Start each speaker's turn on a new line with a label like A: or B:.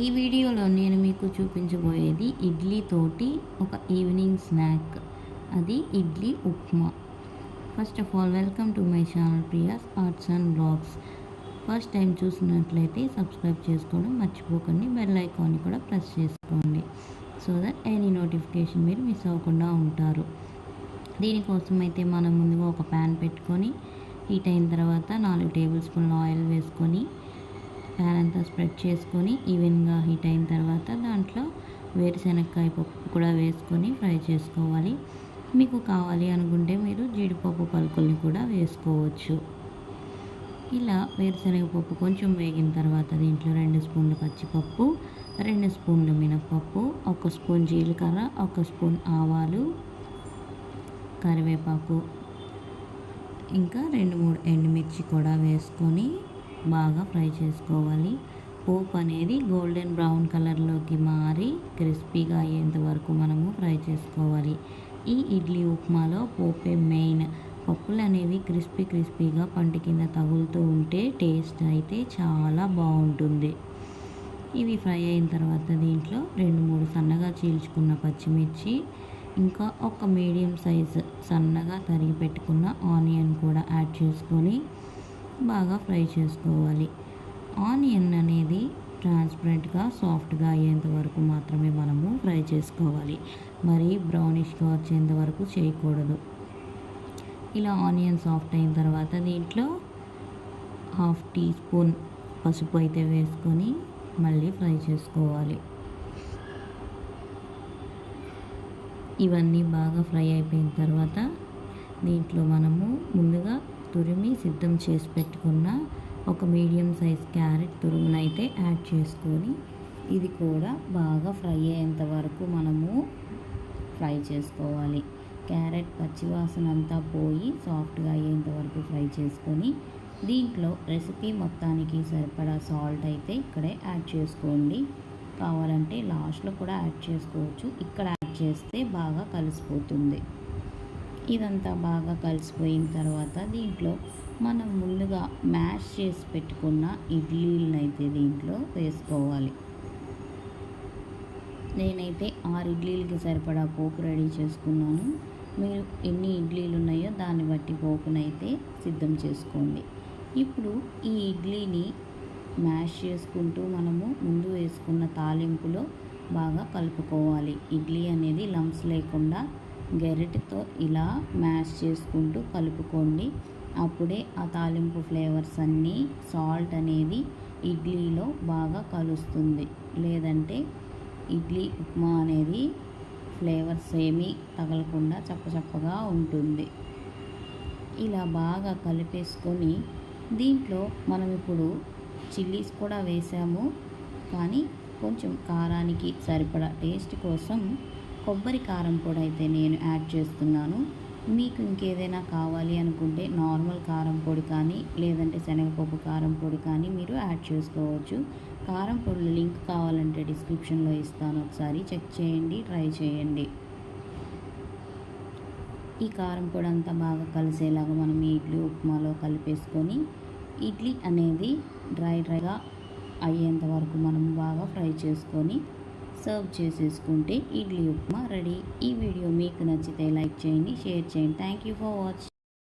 A: ఈ వీడియోలో నేను మీకు చూపించబోయేది ఇడ్లీ తోటి ఒక ఈవినింగ్ స్నాక్. అది idli upma. First of all welcome to my channel Priya's arts and blogs first time చూసినట్లయితే సబ్స్క్రైబ్ చేసుకోవడం మర్చిపోకండి. బెల్ ఐకాన్ని కూడా ప్రెస్ చేసుకోండి. సో దట్ ఎనీ నోటిఫికేషన్ మీరు మిస్ అవ్వకుండా ఉంటారు. దీనికోసం అయితే మనం ముందుగా ఒక ప్యాన్ పెట్టుకొని హీట్ అయిన తర్వాత నాలుగు టేబుల్ స్పూన్ల ఆయిల్ వేసుకొని ప్యాన్ అంతా స్ప్రెడ్ చేసుకొని ఈవెన్గా హీట్ అయిన తర్వాత దాంట్లో వేరుశెనక్కాయ పప్పు కూడా వేసుకొని ఫ్రై చేసుకోవాలి. మీకు కావాలి అనుకుంటే మీరు జీడిపప్పు పలుకుల్ని కూడా వేసుకోవచ్చు. ఇలా వేరుశనగ పప్పు కొంచెం వేగిన తర్వాత దీంట్లో రెండు స్పూన్ల పచ్చిపప్పు రెండు స్పూన్ల మినపప్పు ఒక స్పూన్ జీలకర్ర ఒక స్పూన్ ఆవాలు కరివేపాకు ఇంకా రెండు మూడు ఎండుమిర్చి కూడా వేసుకొని బాగా ఫ్రై చేసుకోవాలి. పోప్ అనేది గోల్డెన్ బ్రౌన్ కలర్లోకి మారి క్రిస్పీగా అయ్యేంత వరకు మనము ఫ్రై చేసుకోవాలి. ఈ ఇడ్లీ ఉప్మాలో పోపే మెయిన్. పప్పులు అనేవి క్రిస్పీ క్రిస్పీగా పంట కింద తగులుతూ ఉంటే టేస్ట్ అయితే చాలా బాగుంటుంది. ఇవి ఫ్రై అయిన తర్వాత దీంట్లో రెండు మూడు సన్నగా చీల్చుకున్న పచ్చిమిర్చి ఇంకా ఒక మీడియం సైజ్ సన్నగా తరిగి పెట్టుకున్న ఆనియన్ కూడా యాడ్ చేసుకొని బాగా ఫ్రై చేసుకోవాలి. ఆనియన్ అనేది ట్రాన్స్పరెంట్గా సాఫ్ట్గా అయ్యేంత వరకు మాత్రమే మనము ఫ్రై చేసుకోవాలి. మరి బ్రౌనిష్గా వచ్చేంత వరకు చేయకూడదు. ఇలా ఆనియన్ సాఫ్ట్ అయిన తర్వాత దీంట్లో హాఫ్ టీ స్పూన్ పసుపు అయితే వేసుకొని మళ్ళీ ఫ్రై చేసుకోవాలి. ఇవన్నీ బాగా ఫ్రై అయిపోయిన తర్వాత దీంట్లో మనము ముందుగా తురిమి సిద్ధం చేసి పెట్టుకున్న ఒక మీడియం సైజ్ క్యారెట్ తురుమునైతే యాడ్ చేసుకొని ఇది కూడా బాగా ఫ్రై అయ్యేంత వరకు మనము ఫ్రై చేసుకోవాలి. క్యారెట్ పచ్చివాసన అంతా పోయి సాఫ్ట్గా అయ్యేంత వరకు ఫ్రై చేసుకొని దీంట్లో రెసిపీ మొత్తానికి సరిపడా సాల్ట్ అయితే ఇక్కడే యాడ్ చేసుకోండి. కావాలంటే లాస్ట్లో కూడా యాడ్ చేసుకోవచ్చు. ఇక్కడ యాడ్ చేస్తే బాగా కలిసిపోతుంది. ఇదంతా బాగా కలిసిపోయిన తర్వాత దీంట్లో మనం ముందుగా మ్యాష్ చేసి పెట్టుకున్న ఇడ్లీలను అయితే దీంట్లో వేసుకోవాలి. నేనైతే ఆరు ఇడ్లీలకి సరిపడా పోపు రెడీ చేసుకున్నాను. మీరు ఎన్ని ఇడ్లీలు ఉన్నాయో దాన్ని బట్టి పోపునైతే సిద్ధం చేసుకోండి. ఇప్పుడు ఈ ఇడ్లీని మ్యాష్ చేసుకుంటూ మనము ముందు వేసుకున్న తాలింపులో బాగా కలుపుకోవాలి. ఇడ్లీ అనేది లంప్స్ లేకుండా గరిటెతో ఇలా మ్యాష్ చేసుకుంటూ కలుపుకోండి. అప్పుడే ఆ తాలింపు ఫ్లేవర్స్ అన్నీ సాల్ట్ అనేది ఇడ్లీలో బాగా కలుస్తుంది. లేదంటే ఇడ్లీ ఉప్మా అనేది ఫ్లేవర్స్ ఏమీ తగలకుండా చప్పచప్పగా ఉంటుంది. ఇలా బాగా కలిపేసుకొని దీంట్లో మనం ఇప్పుడు చిల్లీస్ కూడా వేసాము. కానీ కొంచెం కారానికి సరిపడా టేస్ట్ కోసం కొబ్బరి కారం పొడి అయితే నేను యాడ్ చేస్తున్నాను. మీకు ఇంకేదైనా కావాలి అనుకుంటే నార్మల్ కారం పొడి కానీ లేదంటే శనగపప్పు కారం పొడి కానీ మీరు యాడ్ చేసుకోవచ్చు. కారం పొడి లింక్ కావాలంటే డిస్క్రిప్షన్లో ఇస్తాను. ఒకసారి చెక్ చేయండి ట్రై చేయండి. ఈ కారం పొడి అంతా బాగా కలిసేలాగా మనం ఈ ఇడ్లీ ఉప్మాలో కలిపేసుకొని ఇడ్లీ అనేది డ్రై డ్రైగా అయ్యేంత వరకు మనం బాగా ఫ్రై చేసుకొని సర్వ్ చేసేసుకుంటే ఇడ్లీ ఉప్మా రెడీ. ఈ వీడియో మీకు నచ్చితే లైక్ చేయండి షేర్ చేయండి. Thank you for watch